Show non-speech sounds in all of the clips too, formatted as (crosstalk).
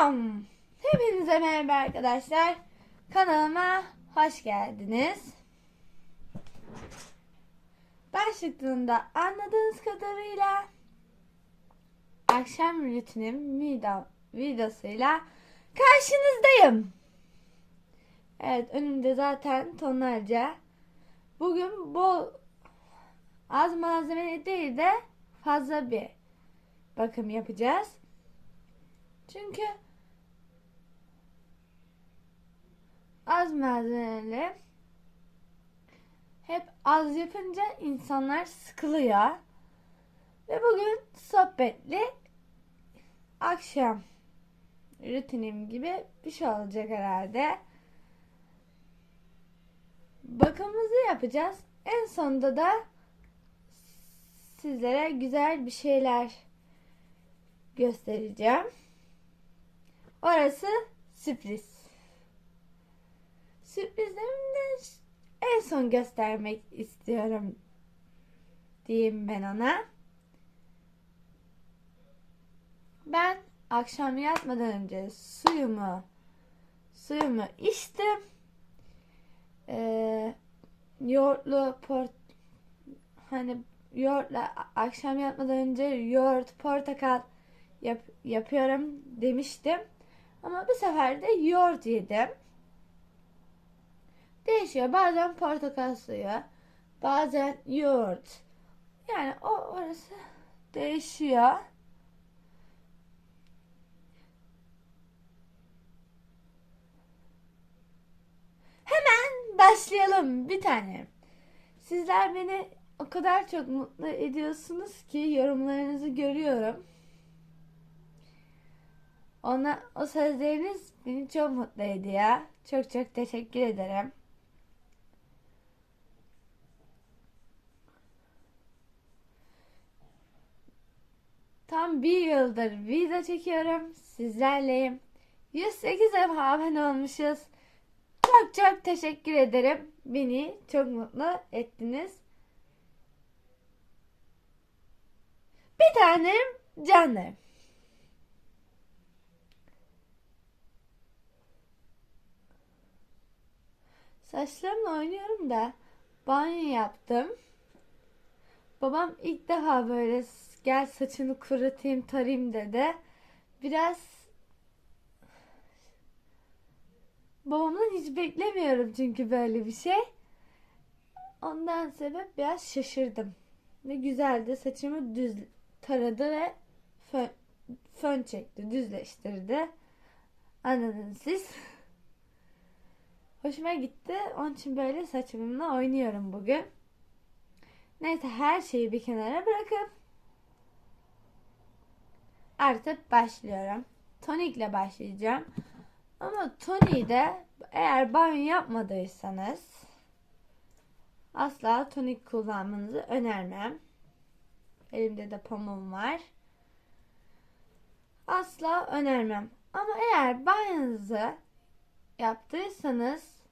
Selam. Hepinize merhaba arkadaşlar. Kanalıma hoş geldiniz. Başlıklarında anladığınız kadarıyla akşam rutinim video, videosuyla karşınızdayım. Evet önümde zaten tonlarca. Bugün bol az malzemeli değil de fazla bir bakım yapacağız. Çünkü az malzemeli hep az yapınca insanlar sıkılıyor. Ve bugün sohbetli akşam rutinim gibi bir şey olacak herhalde. Bakımımızı yapacağız. En sonunda da sizlere güzel bir şeyler göstereceğim. Orası sürpriz. Sürprizlerimi de en son göstermek istiyorum diyeyim ben ona. Ben akşam yatmadan önce suyumu suyumu içtim. Ee, yoğurtlu port hani yoğurtla akşam yatmadan önce yoğurt, portakal yap, yapıyorum demiştim. Ama bu sefer de yoğurt yedim. Değişiyor. Bazen portakal suyu, bazen yoğurt. Yani o orası değişiyor. Hemen başlayalım bir tane. Sizler beni o kadar çok mutlu ediyorsunuz ki yorumlarınızı görüyorum. Ona o sözleriniz beni çok mutlu ediyor. Çok çok teşekkür ederim. Tam bir yıldır video çekiyorum. Sizlerleyim. 108 abone olmuşuz. Çok çok teşekkür ederim. Beni çok mutlu ettiniz. Bir tanem canım. Saçlarımla oynuyorum da banyo yaptım. Babam ilk defa böyle gel saçını kurutayım tarayayım dedi. Biraz babamdan hiç beklemiyorum çünkü böyle bir şey. Ondan sebep biraz şaşırdım. Ve güzeldi. Saçımı düz taradı ve fön, fön çekti, düzleştirdi. Anladınız siz. Hoşuma gitti. Onun için böyle saçımla oynuyorum bugün. Neyse her şeyi bir kenara bırakıp artık başlıyorum. Tonikle başlayacağım. Ama toniği de eğer banyo yapmadıysanız asla tonik kullanmanızı önermem. Elimde de pamuğum var. Asla önermem. Ama eğer banyonuzu yaptıysanız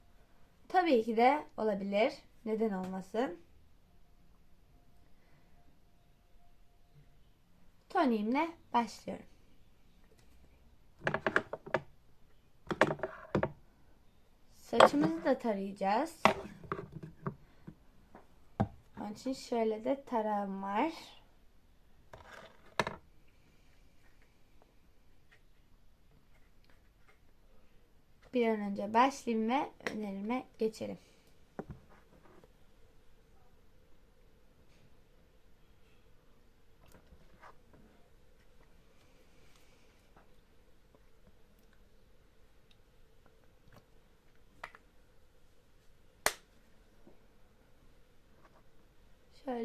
tabii ki de olabilir. Neden olmasın? Toniğimle başlıyorum. Saçımızı da tarayacağız. Onun için şöyle de tarağım var. Bir an önce başlayayım ve önerime geçelim.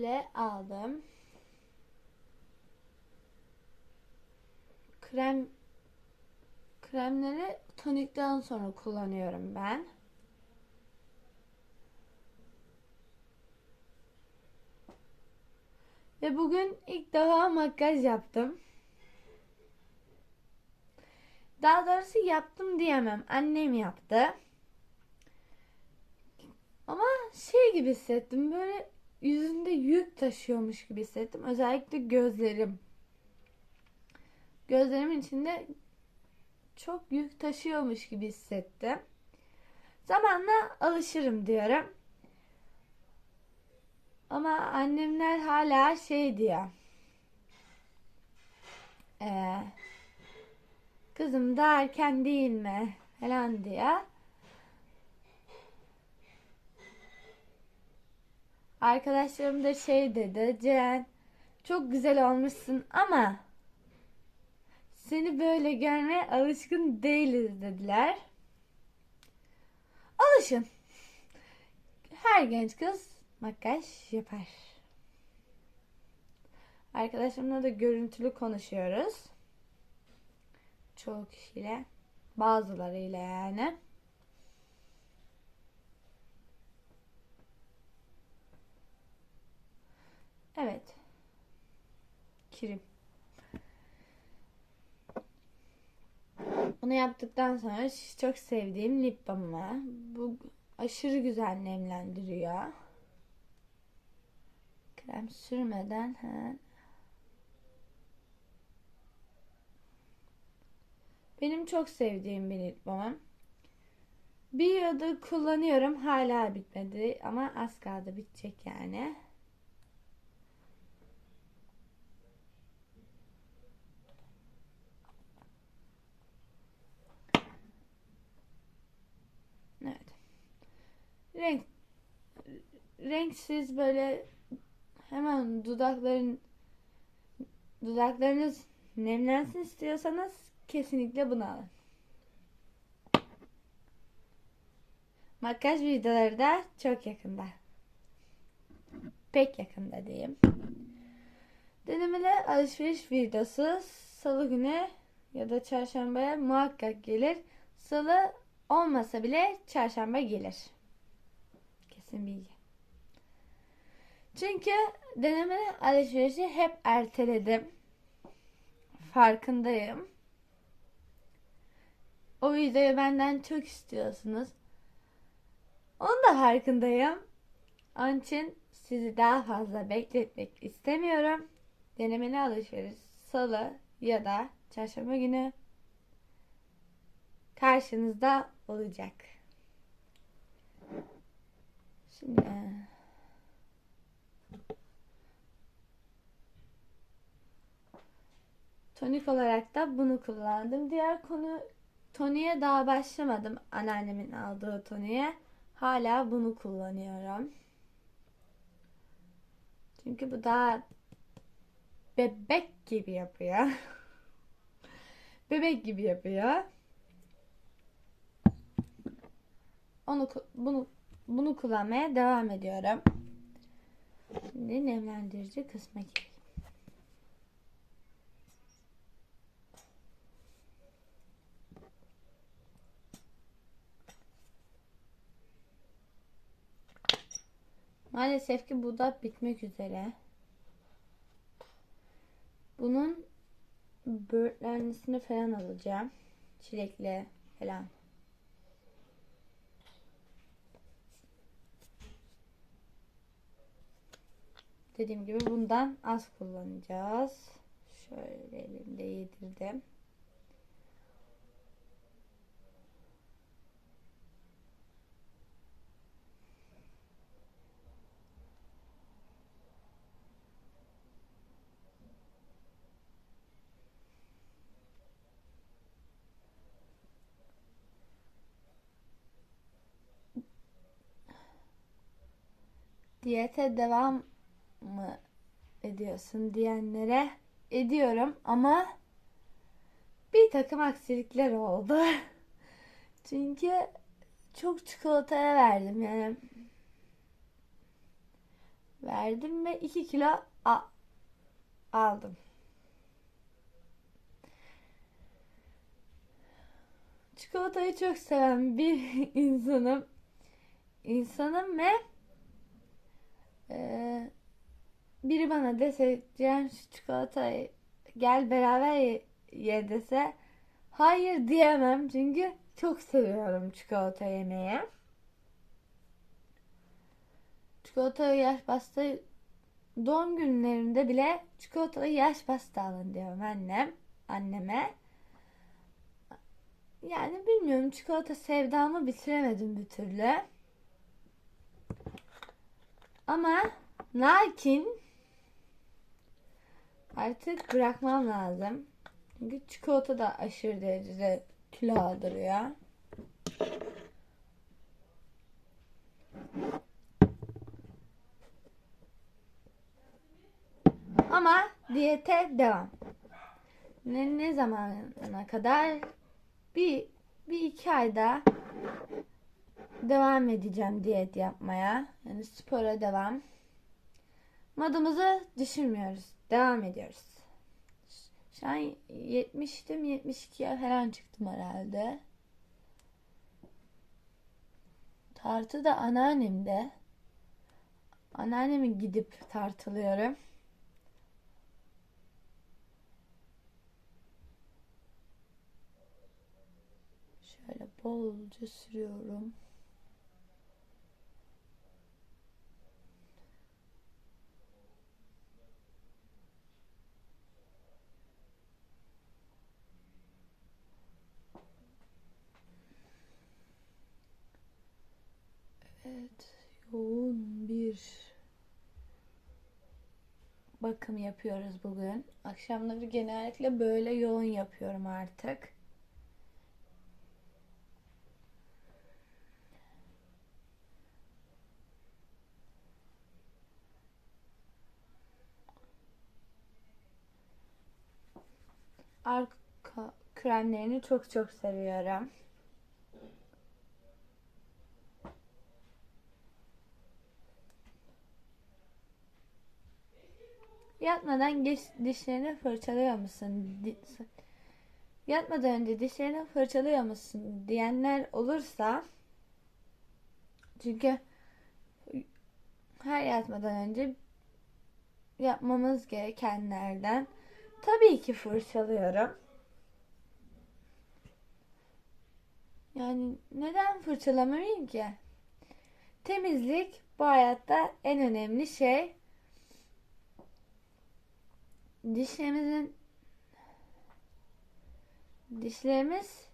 Şöyle aldım. Krem kremleri tonikten sonra kullanıyorum ben. Ve bugün ilk defa makyaj yaptım. Daha doğrusu yaptım diyemem. Annem yaptı. Ama şey gibi hissettim. Böyle yüzünde yük taşıyormuş gibi hissettim. Özellikle gözlerim. Gözlerimin içinde çok yük taşıyormuş gibi hissettim. Zamanla alışırım diyorum. Ama annemler hala şey diyor. Ee, kızım daha erken değil mi? Falan diyor. Arkadaşlarım da şey dedi. Ceren çok güzel olmuşsun ama seni böyle görmeye alışkın değiliz dediler. Alışın. Her genç kız makyaj yapar. Arkadaşlarımla da görüntülü konuşuyoruz. Çoğu kişiyle. Bazılarıyla yani. Evet. Kirim. Bunu yaptıktan sonra çok sevdiğim lip balmı. Bu aşırı güzel nemlendiriyor. Krem sürmeden he. Benim çok sevdiğim bir lip balmım. Bir yıldır kullanıyorum. Hala bitmedi ama az kaldı bitecek yani. Evet. Renk renksiz böyle hemen dudakların dudaklarınız nemlensin istiyorsanız kesinlikle bunu alın. Makyaj videoları da çok yakında. Pek yakında diyeyim. Denemeli alışveriş videosu salı günü ya da çarşambaya muhakkak gelir. Salı olmasa bile çarşamba gelir. Kesin bilgi. Çünkü denemeli alışverişi hep erteledim. Farkındayım. O videoyu benden çok istiyorsunuz. Onu da farkındayım. Onun için sizi daha fazla bekletmek istemiyorum. Denemeli alışveriş salı ya da çarşamba günü karşınızda olacak. Şimdi tonik olarak da bunu kullandım. Diğer konu toniğe daha başlamadım. Anneannemin aldığı toniğe. Hala bunu kullanıyorum. Çünkü bu daha bebek gibi yapıyor. (laughs) bebek gibi yapıyor. Onu bunu bunu kullanmaya devam ediyorum. Şimdi nemlendirici kısma gelelim. Maalesef ki bu da bitmek üzere. Bunun böğürtlenlisini falan alacağım. Çilekli falan. Dediğim gibi bundan az kullanacağız. Şöyle elimde yedirdim. Diyete devam mı ediyorsun diyenlere ediyorum ama bir takım aksilikler oldu. (laughs) Çünkü çok çikolataya verdim yani. Verdim ve 2 kilo aldım. Çikolatayı çok seven bir (laughs) insanım. İnsanım ve ee, biri bana dese Cem şu çikolatayı gel beraber ye, ye dese hayır diyemem çünkü çok seviyorum çikolata yemeyi. Çikolatayı yaş pasta doğum günlerinde bile çikolatalı yaş pasta alın diyorum annem anneme. yani bilmiyorum çikolata sevdamı bitiremedim bir türlü. Ama lakin artık bırakmam lazım. Çünkü çikolata da aşırı derecede kilo aldırıyor. Ama diyete devam. Ne, ne zamana kadar? Bir, bir iki ayda devam edeceğim diyet yapmaya. Yani spora devam. Modumuzu düşürmüyoruz. Devam ediyoruz. Şu an 70'tim 72'ye falan çıktım herhalde. Tartı da anneannemde. Anneanneme gidip tartılıyorum. Şöyle bolca sürüyorum. Evet, yoğun bir bakım yapıyoruz bugün. Akşamları genellikle böyle yoğun yapıyorum artık. Arka kremlerini çok çok seviyorum. Yatmadan geç, dişlerini fırçalıyor musun? Di- Yatmadan önce dişlerini fırçalıyor musun diyenler olursa çünkü her yatmadan önce yapmamız gerekenlerden tabii ki fırçalıyorum. Yani neden fırçalamayayım ki? Temizlik bu hayatta en önemli şey. Dişlerimizin dişlerimiz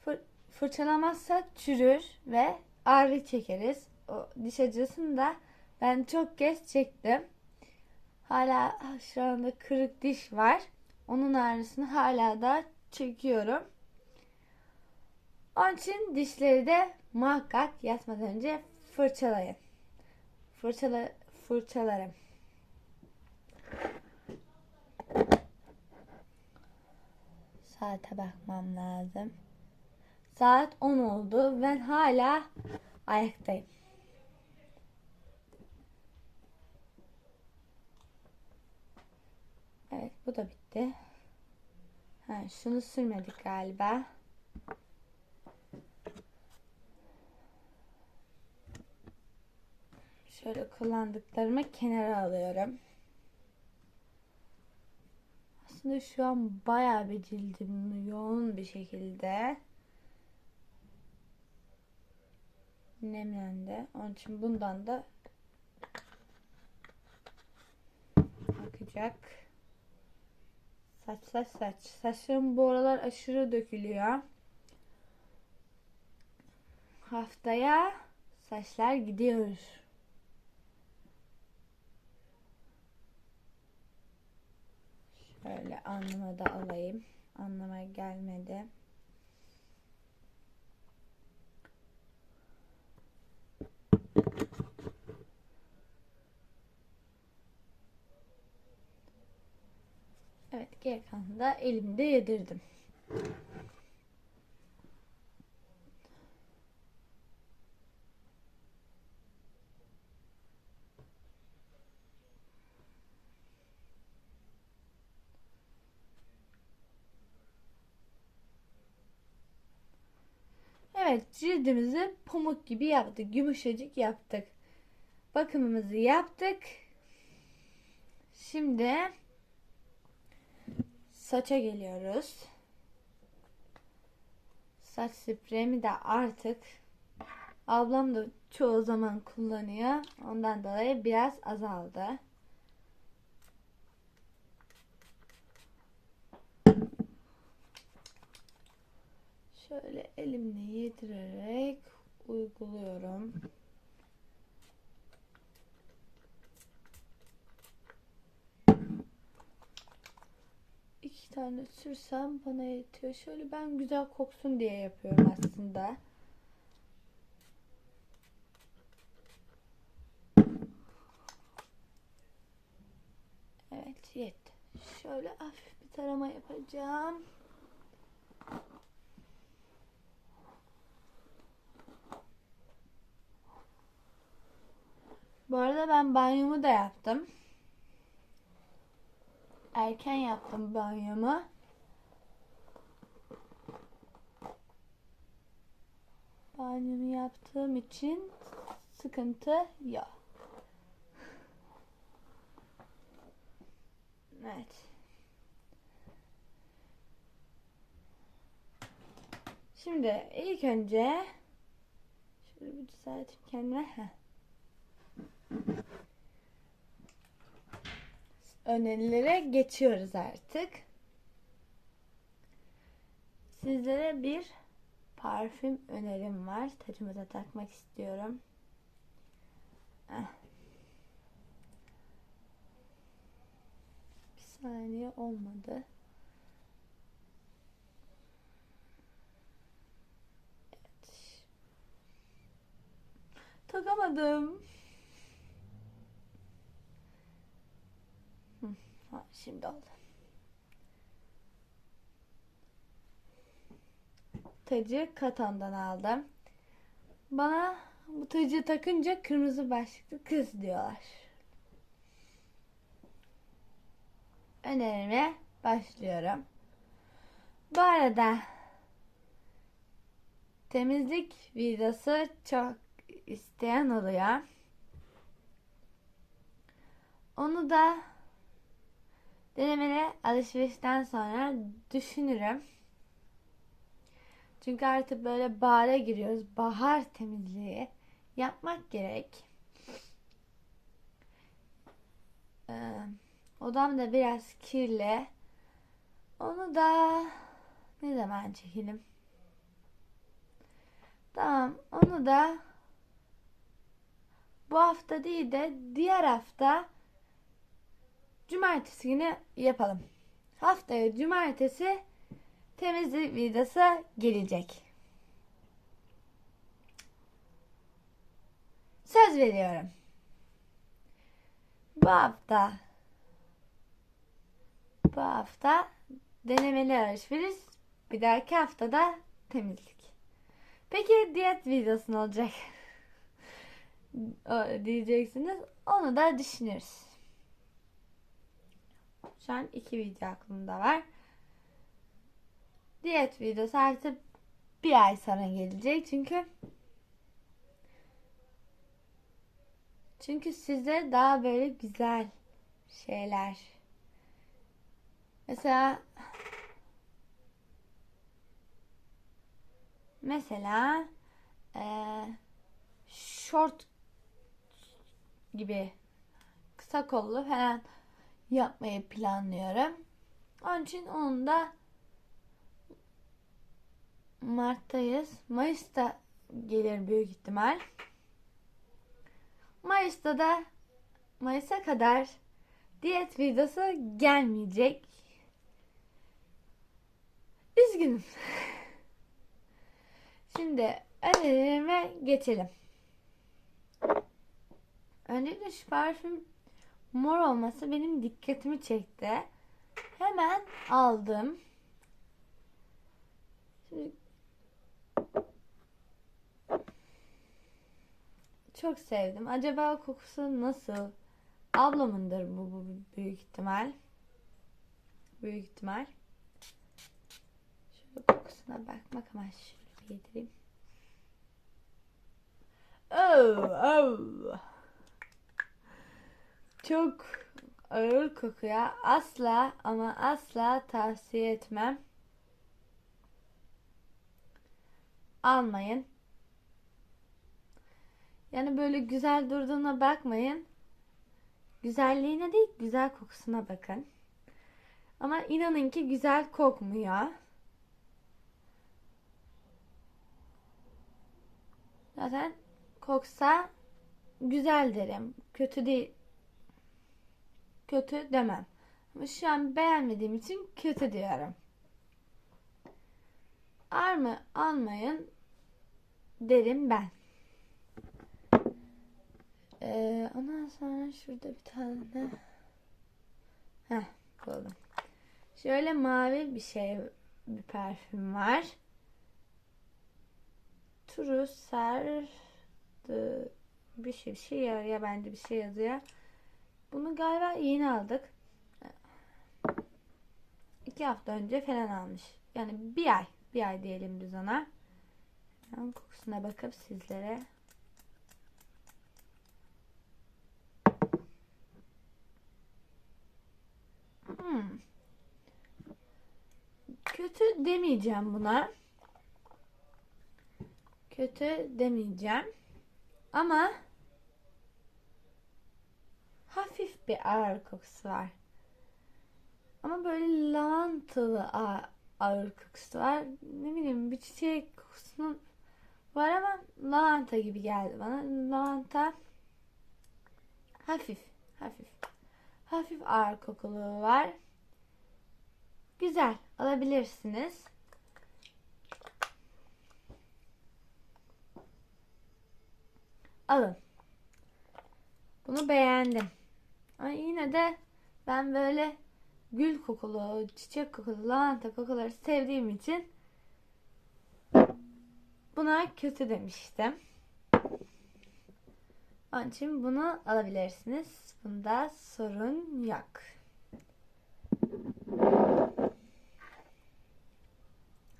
fır, fırçalamazsak çürür ve ağrı çekeriz. O diş acısını da ben çok kez çektim. Hala şu anda kırık diş var. Onun ağrısını hala da çekiyorum. Onun için dişleri de muhakkak yatmadan önce fırçalayın. Fırçala, fırçalarım. Saate bakmam lazım. Saat 10 oldu. Ben hala ayaktayım. Evet bu da bitti. Ha, şunu sürmedik galiba. Şöyle kullandıklarımı kenara alıyorum. Aslında şu an bayağı bir cildim yoğun bir şekilde nemlendi. Onun için bundan da akacak. Saç saç saç. Saçlarım bu aralar aşırı dökülüyor. Haftaya saçlar gidiyor. Şöyle alnıma da alayım. Anlama gelmedi. Evet geri kalanını da elimde yedirdim. Evet cildimizi pamuk gibi yaptık. Yumuşacık yaptık. Bakımımızı yaptık. Şimdi saça geliyoruz. Saç spreyimi de artık ablam da çoğu zaman kullanıyor. Ondan dolayı biraz azaldı. Şöyle elimle yedirerek uyguluyorum. İki tane sürsem bana yetiyor. Şöyle ben güzel koksun diye yapıyorum aslında. Evet yetti. Şöyle hafif bir tarama yapacağım. Bu arada ben banyomu da yaptım. Erken yaptım banyomu. Banyomu yaptığım için sıkıntı yok. Evet. Şimdi ilk önce şöyle bir düzelteyim kendime. Heh. Önerilere geçiyoruz artık. Sizlere bir parfüm önerim var. Tacıma da takmak istiyorum. Eh. Bir saniye olmadı. Evet. Takamadım. Ha, şimdi oldu. Tacı Katan'dan aldım. Bana bu tacı takınca kırmızı başlıklı kız diyorlar. Önerime başlıyorum. Bu arada temizlik videosu çok isteyen oluyor. Onu da denemeli alışverişten sonra düşünürüm. Çünkü artık böyle bahara giriyoruz. Bahar temizliği yapmak gerek. Ee, odam da biraz kirli. Onu da ne zaman çekelim? Tamam, onu da bu hafta değil de diğer hafta cumartesi günü yapalım. Haftaya cumartesi temizlik videosu gelecek. Söz veriyorum. Bu hafta bu hafta denemeli alışveriş bir dahaki haftada temizlik. Peki diyet videosu ne olacak? (laughs) Diyeceksiniz. Onu da düşünürüz. Şu an iki video aklımda var. Diyet videosu artık bir ay sonra gelecek çünkü çünkü size daha böyle güzel şeyler mesela mesela eee short gibi kısa kollu falan yapmayı planlıyorum. Onun için onu da Mart'tayız. Mayıs'ta gelir büyük ihtimal. Mayıs'ta da Mayıs'a kadar diyet videosu gelmeyecek. Üzgünüm. (laughs) Şimdi önerilerime geçelim. Öncelikle şu parfüm mor olması benim dikkatimi çekti. Hemen aldım. Çok sevdim. Acaba kokusu nasıl? Ablamındır bu, bu büyük ihtimal. Büyük ihtimal. Şöyle kokusuna bakmak amaçlı şöyle yedireyim. Oh, oh. Çok ağır kokuya asla ama asla tavsiye etmem. Almayın. Yani böyle güzel durduğuna bakmayın. Güzelliğine değil, güzel kokusuna bakın. Ama inanın ki güzel kokmuyor. Zaten koksa güzel derim. Kötü değil. Kötü demem. Ama şu an beğenmediğim için kötü diyorum. Ar mı almayın derim ben. Ee, ondan sonra şurada bir tane Heh, buldum. Şöyle mavi bir şey bir parfüm var. Turu serdi bir şey bir şey ya, ya bende bir şey yazıyor. Bunu galiba yeni aldık. İki hafta önce falan almış. Yani bir ay. Bir ay diyelim biz ona. Hemen kokusuna bakıp sizlere Hmm. Kötü demeyeceğim buna. Kötü demeyeceğim. Ama hafif bir ağır kokusu var. Ama böyle lavantalı ağır, kokusu var. Ne bileyim bir çiçek kokusunun var ama lavanta gibi geldi bana. Lavanta hafif, hafif. Hafif ağır kokuluğu var. Güzel, alabilirsiniz. Alın. Bunu beğendim. Ama yine de ben böyle gül kokulu, çiçek kokulu, lavanta kokuları sevdiğim için buna kötü demiştim. Onun için bunu alabilirsiniz. Bunda sorun yok.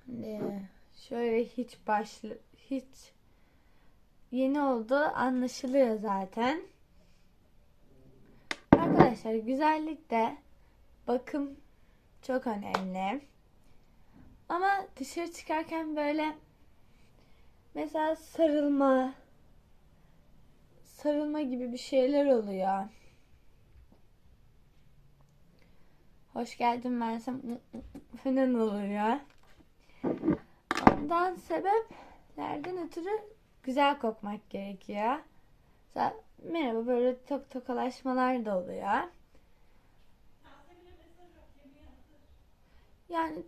Şimdi şöyle hiç başlı hiç yeni oldu anlaşılıyor zaten. Arkadaşlar güzellik de bakım çok önemli. Ama dışarı çıkarken böyle mesela sarılma sarılma gibi bir şeyler oluyor. Hoş geldin Mersem (laughs) falan oluyor. Ondan sebeplerden ötürü güzel kokmak gerekiyor. Mesela merhaba böyle tok tokalaşmalar da oluyor. Yani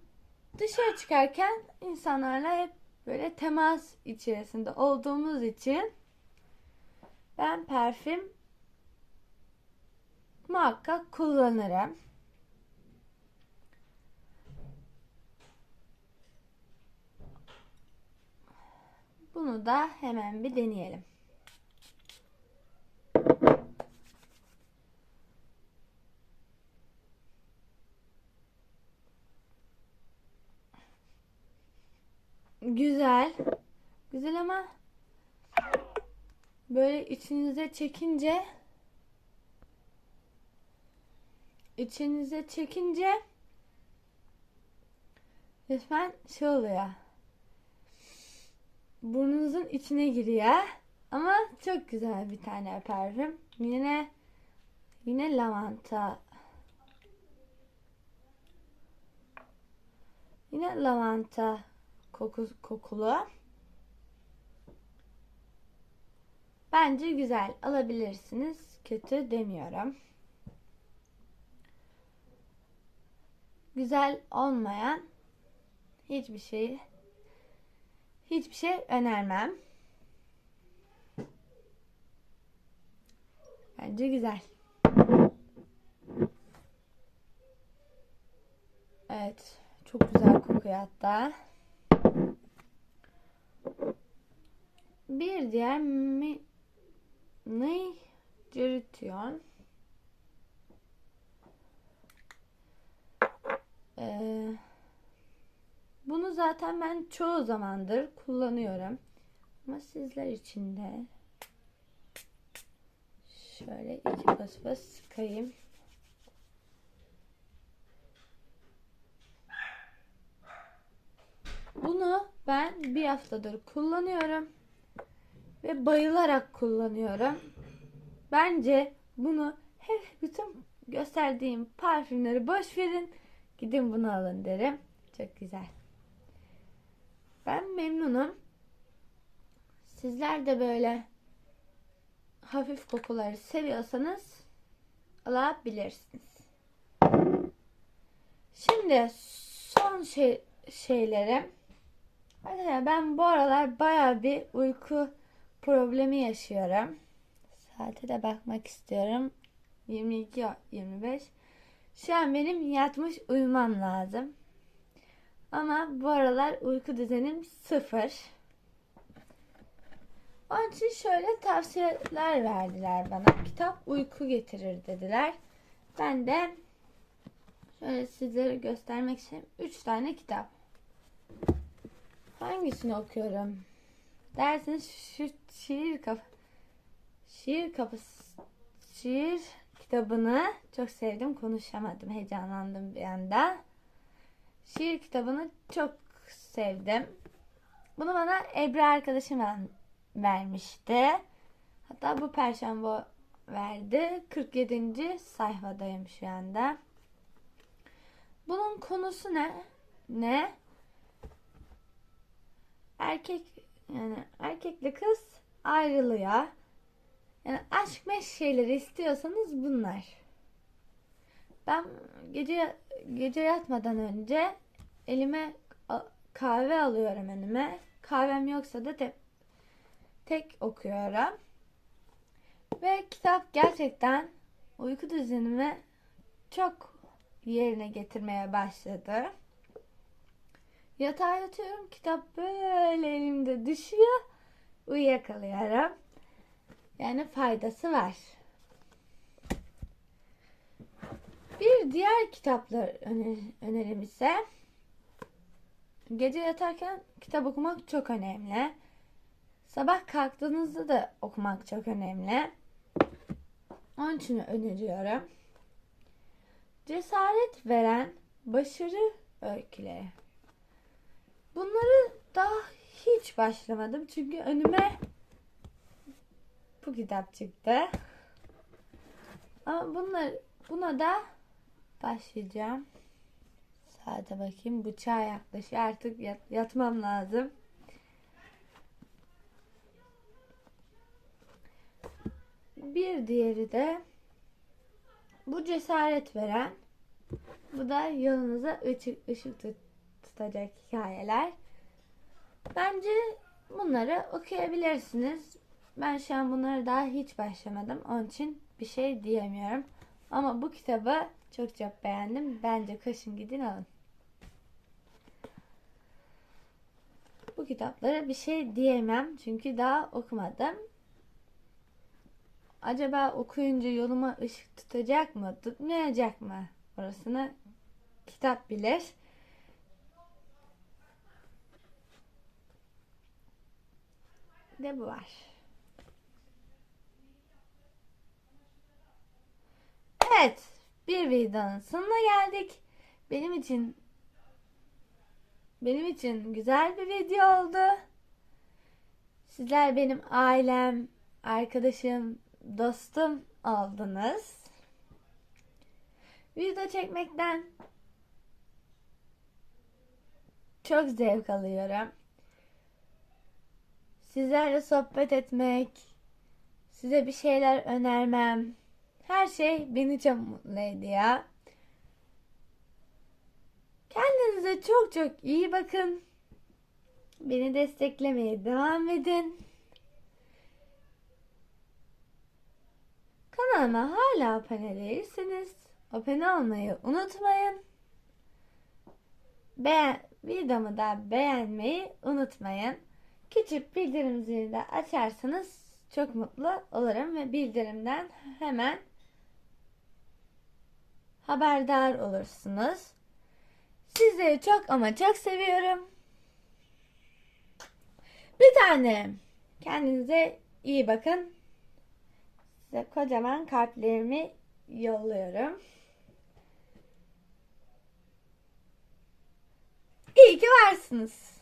dışarı çıkarken insanlarla hep böyle temas içerisinde olduğumuz için ben parfüm muhakkak kullanırım. Bunu da hemen bir deneyelim. Güzel. Güzel ama böyle içinize çekince içinize çekince resmen şey oluyor. Burnunuzun içine giriyor. Ama çok güzel bir tane parfüm. Yine yine lavanta. Yine lavanta koku, kokulu. Bence güzel. Alabilirsiniz. Kötü demiyorum. Güzel olmayan hiçbir şey hiçbir şey önermem. Bence güzel. Evet. Çok güzel kokuyor hatta. Bir diğer mi ne Cerition ee, bunu zaten ben çoğu zamandır kullanıyorum. Ama sizler için de şöyle iki bas bas sıkayım. Bunu ben bir haftadır kullanıyorum ve bayılarak kullanıyorum. Bence bunu hep bütün gösterdiğim parfümleri boş verin. Gidin bunu alın derim. Çok güzel. Ben memnunum. Sizler de böyle hafif kokuları seviyorsanız alabilirsiniz. Şimdi son şey şeylerim. Arkadaşlar ben bu aralar baya bir uyku problemi yaşıyorum. Saate de bakmak istiyorum. 22 25. Şu an benim yatmış uyumam lazım. Ama bu aralar uyku düzenim sıfır. Onun için şöyle tavsiyeler verdiler bana. Kitap uyku getirir dediler. Ben de şöyle sizlere göstermek için 3 tane kitap. Hangisini okuyorum? Dersiniz şu şiir kapı şiir kapısı şiir kitabını çok sevdim. Konuşamadım. Heyecanlandım bir anda. Şiir kitabını çok sevdim. Bunu bana Ebru arkadaşım vermişti. Hatta bu perşembe verdi. 47. sayfadayım şu anda. Bunun konusu ne? Ne? Erkek yani erkekle kız ayrılıyor. Yani aşk meş şeyleri istiyorsanız bunlar. Ben gece gece yatmadan önce elime kahve alıyorum önüme. Kahvem yoksa da te, tek okuyorum. Ve kitap gerçekten uyku düzenimi çok yerine getirmeye başladı. Yatağa yatıyorum, kitap böyle elimde düşüyor, uyuyakalıyorum. Yani faydası var. Bir diğer kitaplar önerim ise gece yatarken kitap okumak çok önemli. Sabah kalktığınızda da okumak çok önemli. Onun için öneriyorum. Cesaret veren başarı öyküleri. Bunları daha hiç başlamadım çünkü önüme bu kitap çıktı. Ama bunlar buna da başlayacağım. Saate bakayım. Bıçağa yaklaşıyor. Artık yat, yatmam lazım. Bir diğeri de bu cesaret veren bu da yolunuza ışık, ışık tut, tutacak hikayeler. Bence bunları okuyabilirsiniz. Ben şu an bunları daha hiç başlamadım. Onun için bir şey diyemiyorum. Ama bu kitabı çok çok beğendim. Bence kaşın gidin alın. Bu kitaplara bir şey diyemem. Çünkü daha okumadım. Acaba okuyunca yoluma ışık tutacak mı? Tutmayacak mı? Orasını kitap bilir. De bu var. Evet, bir videonun sonuna geldik. Benim için benim için güzel bir video oldu. Sizler benim ailem, arkadaşım, dostum oldunuz. Video çekmekten çok zevk alıyorum. Sizlerle sohbet etmek, size bir şeyler önermem, her şey beni çok mutlu ediyor. Kendinize çok çok iyi bakın. Beni desteklemeye devam edin. Kanalıma hala abone değilseniz abone olmayı unutmayın. Beğen, videomu da beğenmeyi unutmayın. Küçük bildirim zilini de açarsanız çok mutlu olurum ve bildirimden hemen haberdar olursunuz. Sizleri çok ama çok seviyorum. Bir tane. Kendinize iyi bakın. Size kocaman kalplerimi yolluyorum. İyi ki varsınız.